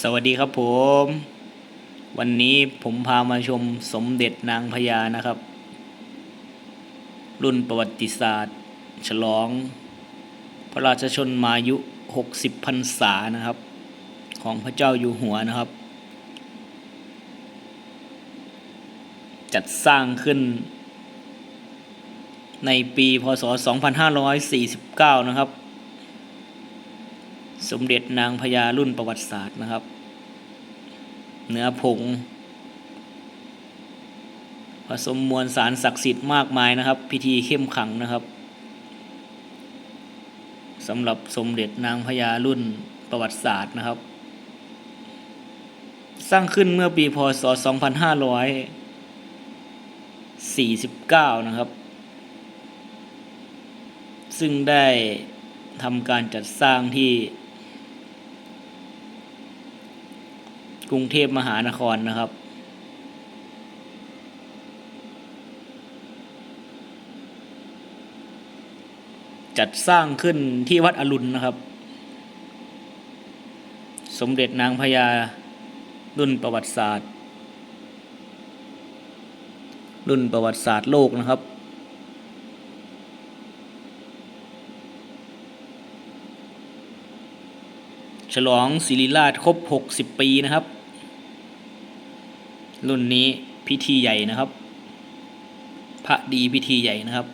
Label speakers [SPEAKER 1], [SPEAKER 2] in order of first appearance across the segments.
[SPEAKER 1] สวัสดีครับผม วันนี้ผมพามาชมสมเด็จนางพญานะครับ รุ่นประวัติศาสตร์ ฉลอง พระราชชนมายุ 60พรรษานะครับ ของพระเจ้าอยู่หัวนะครับ จัดสร้างขึ้น ในปีพศ 2549 นะครับ สมเด็จนางพญารุ่นประวัติศาสตร์นะครับ เนื้อผง ผสมมวลสารศักดิ์สิทธิ์มากมายนะครับ พิธีเข้มขังนะครับสำหรับสมเด็จนางพญารุ่นประวัติศาสตร์นะครับ สร้างขึ้นเมื่อปีพศ 2549 นะครับ ซึ่งได้ทำการจัดสร้างที่ กรุงเทพมหานครนะครับ จัดสร้างขึ้นที่วัดอรุณนะครับ สมเด็จนางพญารุ่นประวัติศาสตร์ รุ่นประวัติศาสตร์โลกนะครับฉลองศิริราชครบ 60 ปีนะครับ รุ่นนี้พิธีใหญ่นะครับ พระดีพิธีใหญ่นะครับ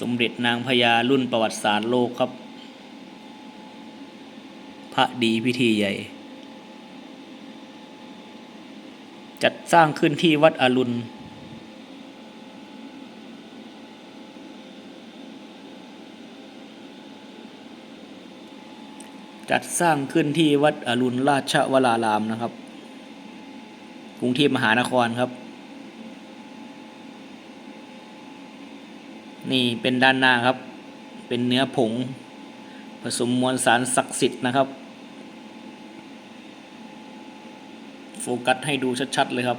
[SPEAKER 1] สมเด็จนางพญารุ่นประวัติศาสตร์โลกครับ พระดีพิธีใหญ่ จัดสร้างขึ้นที่วัดอรุณ จัดสร้างขึ้นที่วัดอรุณราชวรารามนะครับ กรุงเทพมหานครครับ นี่เป็นด้านหน้าครับ เป็นเนื้อผง ผสมมวลสารศักดิ์สิทธิ์นะครับ โฟกัสให้ดูชัดๆเลยครับ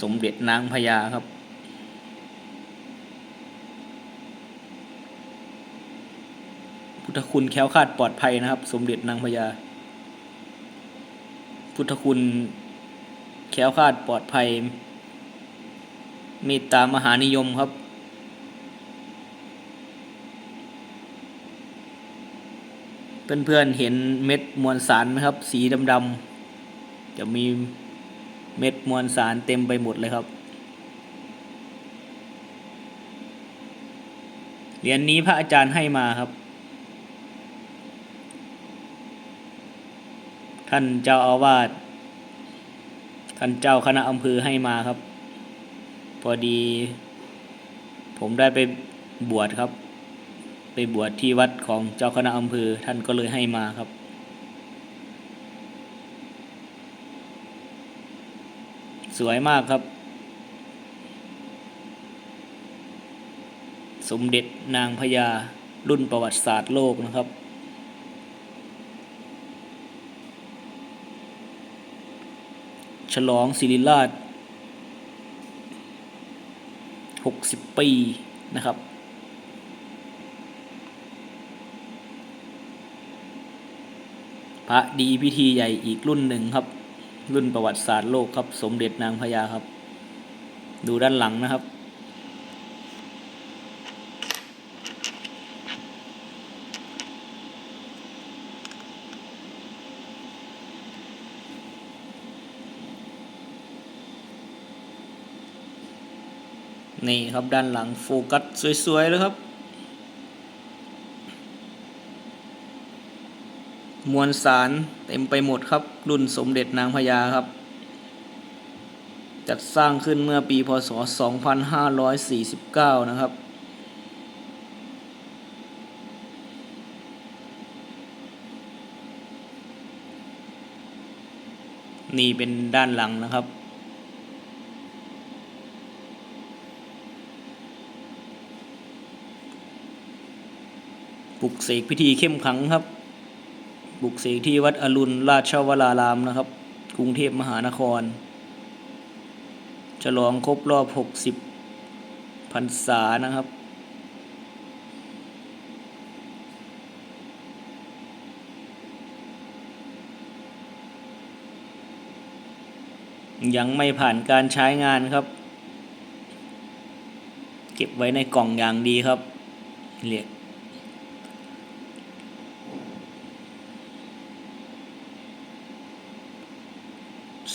[SPEAKER 1] สมเด็จนางพญาครับ ทธคุณแคล้วคลาดปลอดภัยนะครับ สมเด็จนางพญาพุทธคุณแคล้วคลาดปลอดภัยเมตตามหานิยมครับ เพื่อนๆเห็นเม็ดมวลสารไหมครับ สีดำๆจะมีเม็ดมวลสารเต็มไปหมดเลยครับ เหรียญนนี้พระอาจารย์ให้มาครับ ท่านเจ้าอาวาสท่านเจ้าคณะอำเภอให้มาครับ พอดี ผมได้ไปบวชครับ ไปบวชที่วัดของเจ้าคณะอำเภอท่านก็เลยให้มาครับสวยมากครับ สมเด็จนางพญารุ่นประวัติศาสตร์โลกนะครับ ฉลองศิริราช 60 ปีนะครับ พระดีพิธีใหญ่อีกรุ่นหนึ่งครับ รุ่นประวัติศาสตร์โลกครับ สมเด็จนางพญาครับ ดูด้านหลังนะครับ นี่ครับด้านหลังโฟกัสสวยๆเลยครับ มวลสารเต็มไปหมดครับ รุ่นสมเด็จนางพญาครับ จัดสร้างขึ้นเมื่อปีพศ 2549 นะครับนี่เป็นด้านหลังนะครับ ปลุกเสกพิธีเข้มขังครับปลุกเสกที่วัดอรุณราชวรารามนะครับ กรุงเทพมหานคร ฉลองครบรอบ 60พรรษานะครับยังไม่ผ่านการใช้งานครับ เก็บไว้ในกล่องอย่างดีครับเรียก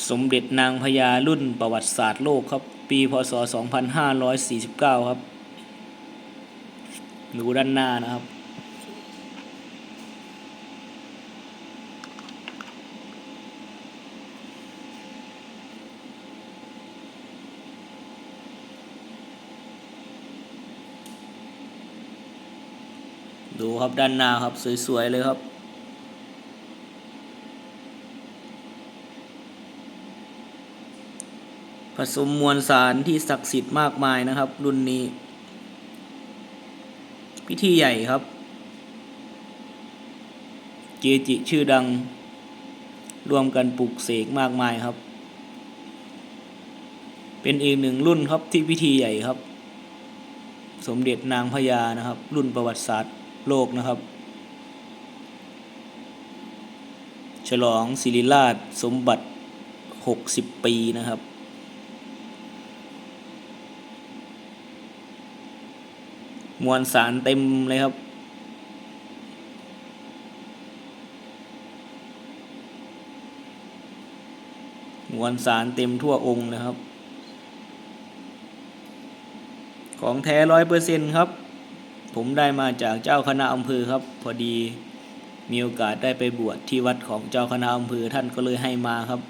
[SPEAKER 1] สมเด็จนางพญารุ่นประวัติศาสตร์โลกครับ ปีพศ 2549 ครับ ดูด้านหน้านะครับ ดูครับด้านหน้าครับ สวย ๆ เลยครับ ผสมมวลสารที่ศักดิ์สิทธิ์มากมายนะครับ รุ่นนี้ พิธีใหญ่ครับเจจิชื่อดัง รวมกันปลุกเสกมากมายครับ เป็นอีกหนึ่งรุ่นครับที่พิธีใหญ่ครับ สมเด็จนางพญานะครับ รุ่นประวัติศาสตร์โลกนะครับฉลองศิริราชสมบัติ 60 ปีนะครับ มวลสารเต็มเลยครับ มวลสารเต็มทั่วองค์นะครับ ของแท้ร้อยเปอร์เซ็นครับ ผมได้มาจากเจ้าคณะอำเภอครับ พอดีมีโอกาสได้ไปบวชที่วัดของเจ้าคณะอำเภอท่านก็เลยให้มาครับ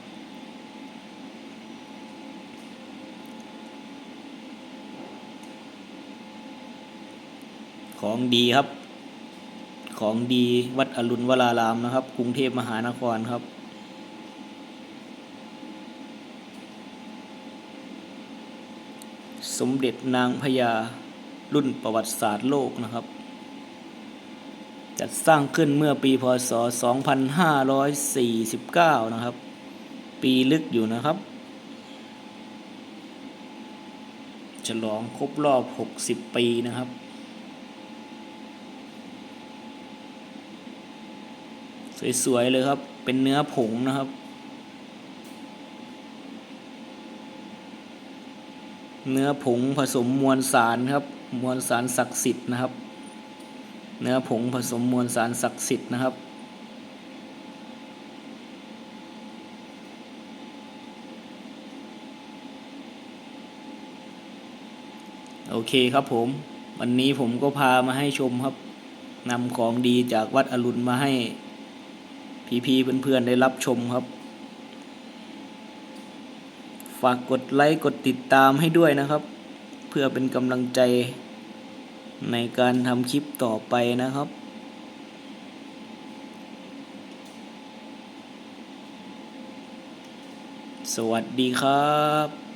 [SPEAKER 1] ของดีครับ ของดีวัดอรุณวรารามนะครับ กรุงเทพมหานครครับ สมเด็จนางพญารุ่นประวัติศาสตร์โลกนะครับ จัดสร้างขึ้นเมื่อปีพศ 2549 นะครับ ปีลึกอยู่นะครับ ฉลองครบรอบ 60 ปีนะครับ สวยๆเลยครับ เป็นเนื้อผงนะครับ เนื้อผงผสมมวลสารครับ มวลสารศักดิ์สิทธิ์นะครับ เนื้อผงผสมมวลสารศักดิ์สิทธิ์นะครับโอเคครับผม วันนี้ผมก็พามาให้ชมครับนำของดีจากวัดอรุณมาให้ พี่ๆเพื่อนๆได้รับชมครับ ฝากกดไลค์กดติดตามให้ด้วยนะครับ เพื่อเป็นกำลังใจในการทำคลิปต่อไปนะครับ สวัสดีครับ